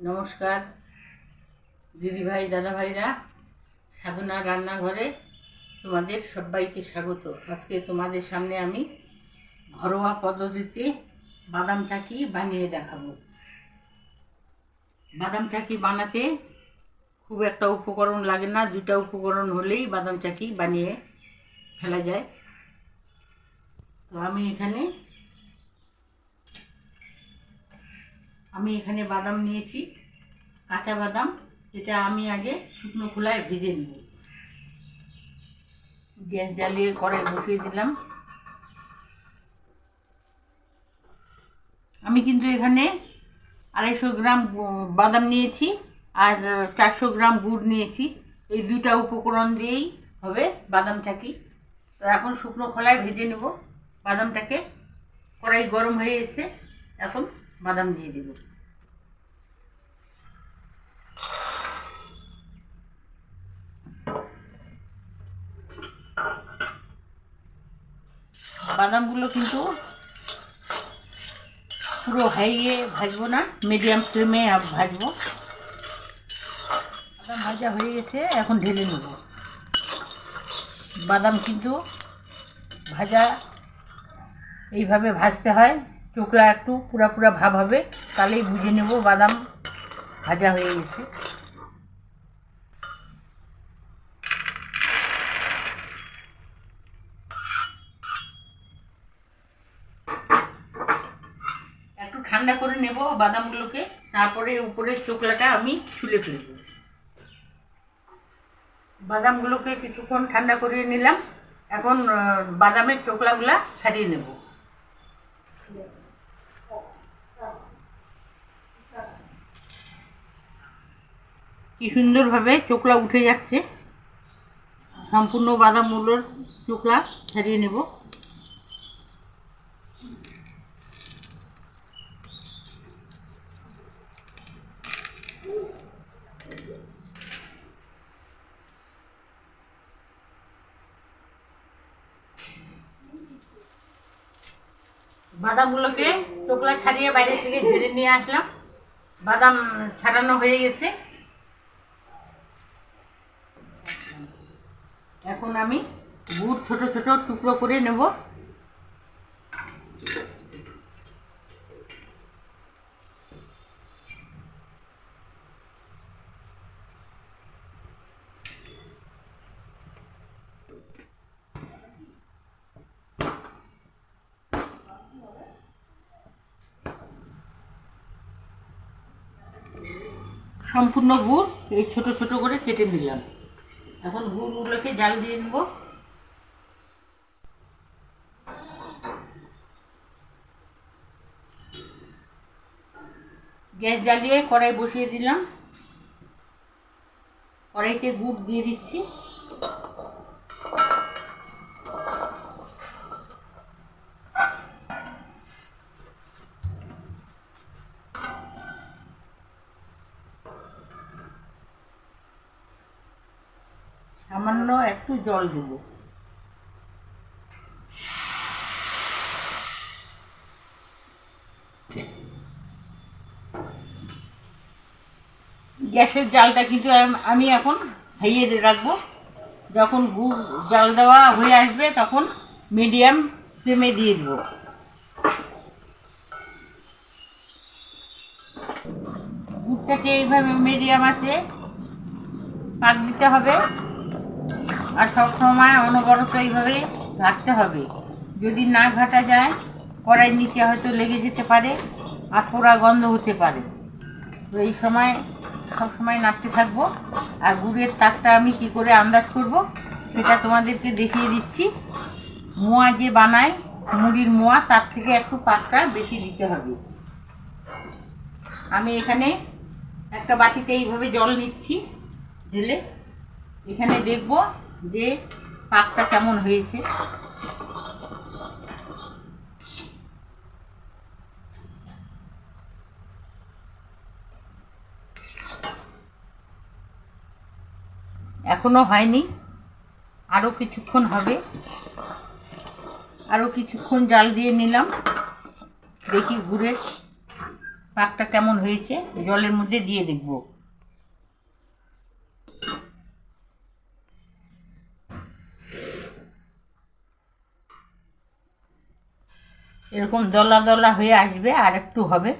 নমস্কার, দিদিভাই, দাদাভাইরা, সাধনা রান্নাঘরে তোমাদের সবাইকে স্বাগত। আজকে তোমাদের সামনে আমি ঘরোয়া পদ্ধতিতে বাদাম চাকি বানিয়ে দেখাবো। বাদাম চাকি বানাতে খুব একটা উপকরণ লাগে না দুটা উপকরণ হলেই বাদাম চাকি বানিয়ে ফেলা যায়। তো আমি এখানে আমি এখানে বাদাম নিয়েছি, কাঁচা বাদাম এটা আমি আগে শুকনো খোলায় ভেজে নেব। গ্যাস জ্বালিয়ে কড়াই বসিয়ে দিলাম। আমি কিন্তু এখানে আড়াইশো গ্রাম বাদাম নিয়েছি আর চারশো গ্রাম গুড় নিয়েছি। এই দুটা উপকরণ দিয়েই হবে বাদাম চাকি। তো এখন শুকনো খোলায় ভেজে নেব। বাদামটাকে কড়াই গরম হয়ে এসে এখন বাদাম দিয়ে দেব। বাদামগুলো কিন্তু পুরো হাইয়ে ভাজবো না মিডিয়াম ফ্লেমে ভাজবো। বাদাম ভাজা হয়ে গেছে, এখন ঢেলে নেব। বাদাম কিন্তু ভাজা এইভাবে ভাজতে হয়। চোখলা একটু পুরা পুরা ভাব হবে, তাহলেই বুঝে নেব বাদাম ভাজা হয়ে গেছে। একটু ঠান্ডা করে নেব বাদামগুলোকে, তারপরে উপরের চোকলাটা আমি ছুলে ফেলব। বাদামগুলোকে কিছুক্ষণ ঠান্ডা করিয়ে নিলাম, এখন বাদামের চোকলাগুলা ছাড়িয়ে নেব। কি সুন্দরভাবে চোকলা উঠে যাচ্ছে। সম্পূর্ণ বাদাম মূল্যর চোকলা ছাড়িয়ে নেব। বাদামগুলোকে চোকলা ছাড়িয়ে বাইরে থেকে ঝেড়ে নিয়ে আসলাম। বাদাম ছাড়ানো হয়ে গেছে এখন আমি গুড় ছোট ছোট টুকরো করে নেব। সম্পূর্ণ গুড় এই ছোট ছোট করে কেটে নিলাম। এখন গুড়গুলোকে জাল দিয়ে নেব। গ্যাস জ্বালিয়ে কড়াই বসিয়ে দিলাম। কড়াইতে গুড় দিয়ে দিচ্ছি। সামান্য একটু জল দেব। গ্যাসের জালটা কিন্তু আমি এখন হাইয়ে রাখব। যখন গুড় জাল দেওয়া হয়ে আসবে, তখন মিডিয়াম ফ্লেমে দিয়ে দেবো। গুড়টাকে এইভাবে মিডিয়াম আছে। পাক দিতে হবে। আর সবসময় অনবরত এইভাবে ঘাটতে হবে। যদি না ঘাটা যায় কড়াই নিচে হয়তো লেগে যেতে পারে, আর পোড়া গন্ধ হতে পারে। তো এই সময় সবসময় নাড়তে থাকব। আর গুড়ের তাকটা আমি কি করে আন্দাজ করব, সেটা তোমাদেরকে দেখিয়ে দিচ্ছি। মোয়া যে বানায়, মুড়ির মোয়া, তার থেকে একটু পাকটা বেশি দিতে হবে। আমি এখানে একটা বাটিতে এইভাবে জল নিচ্ছি ঢেলে। এখানে দেখব যে পাকটা কেমন হয়েছে। এখনও হয়নি। আরও কিছুক্ষণ হবে। আরও কিছুক্ষণ জাল দিয়ে নিলাম। দেখি ঘুরে পাকটা কেমন হয়েছে। জলের মধ্যে দিয়ে দেখব। এরকম দলা দলা হয়ে আসবে আর একটু হবে।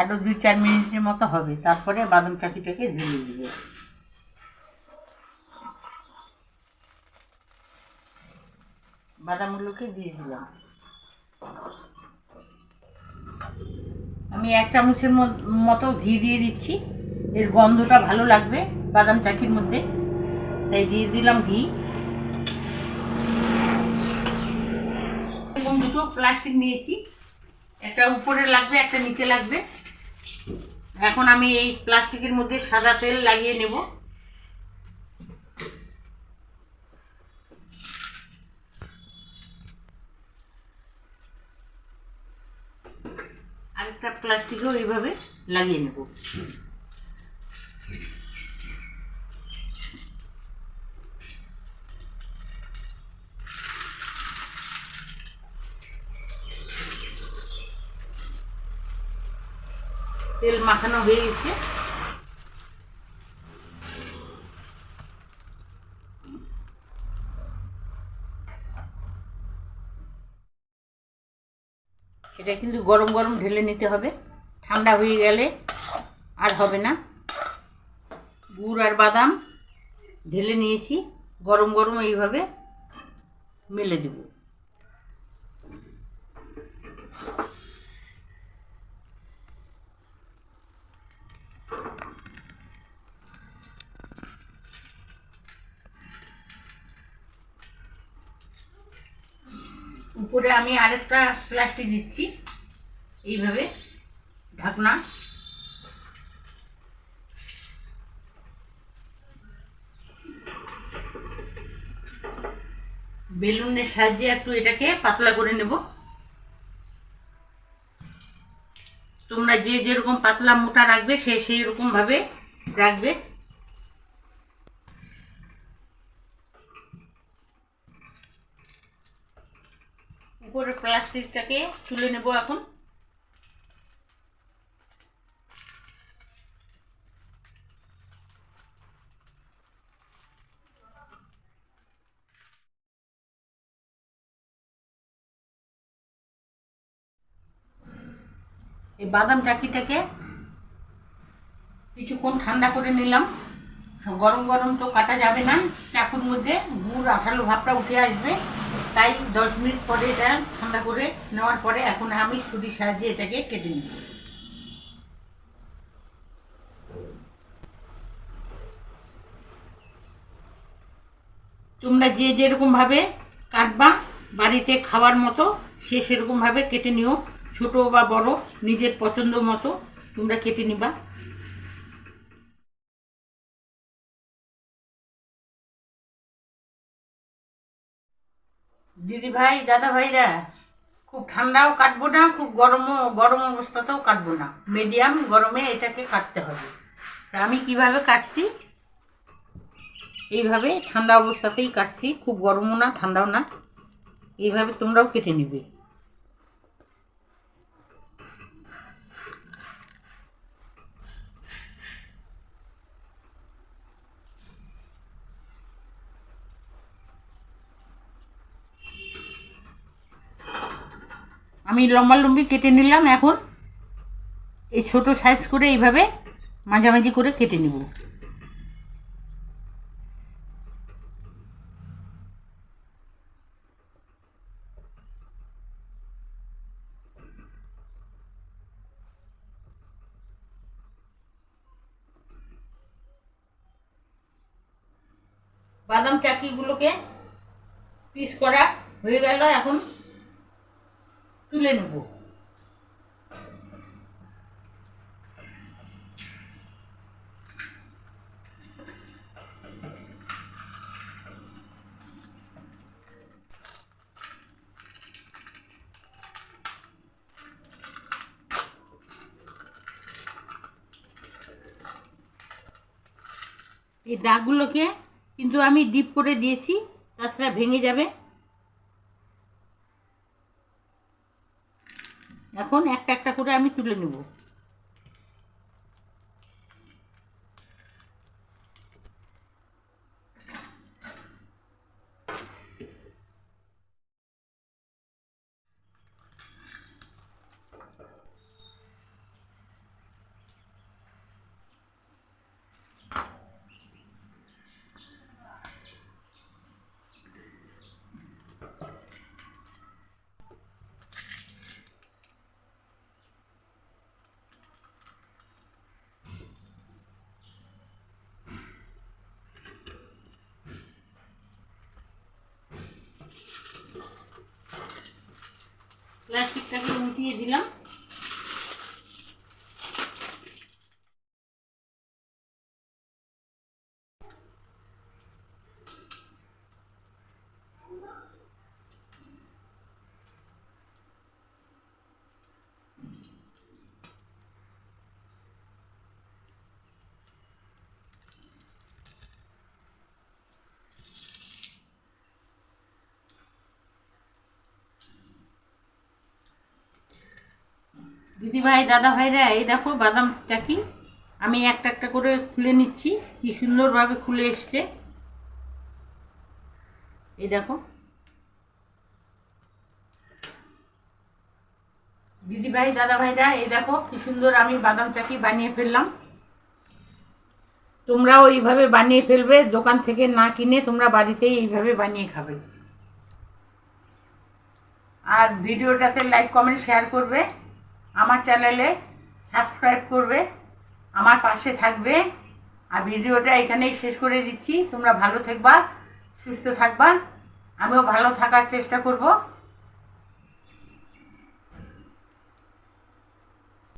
আরও দুই চার মিনিটের মতো হবে। তারপরে বাদাম চাকিটাকে ঢেলে দিবে। বাদামগুলোকে দিয়ে দিলাম। আমি এক চামচের মতো ঘি দিয়ে দিচ্ছি। এর গন্ধটা ভালো লাগবে বাদাম চাকির মধ্যে। তাই দিয়ে দিলাম ঘি। এরকম দুটো প্লাস্টিক নিয়েছি। একটা উপরে লাগবে, একটা নিচে লাগবে। এখন আমি এই প্লাস্টিকের মধ্যে সাদা তেল লাগিয়ে নেব। আরেকটা প্লাস্টিকও এইভাবে লাগিয়ে নেব। তেল মাখানো হয়ে গেছে। এটা কিন্তু গরম গরম ঢেলে নিতে হবে। ঠান্ডা হয়ে গেলে আর হবে না। গুড় আর বাদাম ঢেলে নিয়েছি। গরম গরম এইভাবে মেলে দেব। উপরে আমি আরেকটা প্লাস্টিক দিচ্ছি। এইভাবে ঢাকনা। বেলুনের সাহায্যে একটু এটাকে পাতলা করে নেব। তোমরা যে যেরকম পাতলা মোটা রাখবে সে সেই রকম ভাবে রাখবে। উপরে প্লাস্টিকটাকে তুলে নেব এখন। এই বাদাম চাকিটাকে কিছুক্ষণ ঠান্ডা করে নিলাম। গরম গরম তো কাটা যাবে না, চাকুর মধ্যে গুড়, আঠালো ভাবটা উঠে আসবে। তাই দশ মিনিট পরে এটা ঠান্ডা করে নেওয়ার পরে এখন আমি ছুরির সাহায্যে এটাকে কেটে নিব। তোমরা যে যেরকমভাবে কাটবা, বাড়িতে খাওয়ার মতো সে সেরকমভাবে কেটে নিও। ছোট বা বড়, নিজের পছন্দ মতো তোমরা কেটে নিবা। দিদি ভাই দাদা ভাইরা খুব ঠান্ডাও কাটবো না, খুব গরমও, গরম অবস্থাতেও কাটবো না। মিডিয়াম গরমে এটাকে কাটতে হবে। তা আমি কীভাবে কাটছি? এইভাবে ঠান্ডা অবস্থাতেই কাটছি, খুব গরমও না, ঠান্ডাও না। এইভাবে তোমরাও কেটে নিবে। আমি লম্বা লম্বি কেটে নিলাম এখন। এই ছোট সাইজ করে এইভাবে মাঝামাঝি করে কেটে নিব। বাদাম চাকিগুলোকে পিস করা হয়ে গেল এখন। তুলে নেব। এই দাগগুলোকে কিন্তু আমি ডিপ করে দিয়েছি তাছাড়া ভেঙে যাবে। তুলে নেব প্লাস্টিকটাকে উঠিয়ে দিলাম। দিদি ভাই দাদা ভাইরা এই দেখো বাদাম চাকি। আমি একটা একটা করে খুলে নিচ্ছি। কি সুন্দরভাবে খুলে এসছে। এই দেখো। দিদি ভাই দাদা ভাইরা এই দেখো কি সুন্দর আমি বাদাম চাকি বানিয়ে ফেললাম। তোমরাও এইভাবে বানিয়ে ফেলবে, দোকান থেকে না কিনে তোমরা বাড়িতেই এইভাবে বানিয়ে খাবে। আর ভিডিওটাতে লাইক কমেন্ট শেয়ার করবে। আমার চ্যানেলে সাবস্ক্রাইব করবে, আমার পাশে থাকবে। আর ভিডিওটা এখানেই শেষ করে দিচ্ছি। তোমরা ভালো থাকবা, সুস্থ থাকবা। আমিও ভালো থাকার চেষ্টা করব।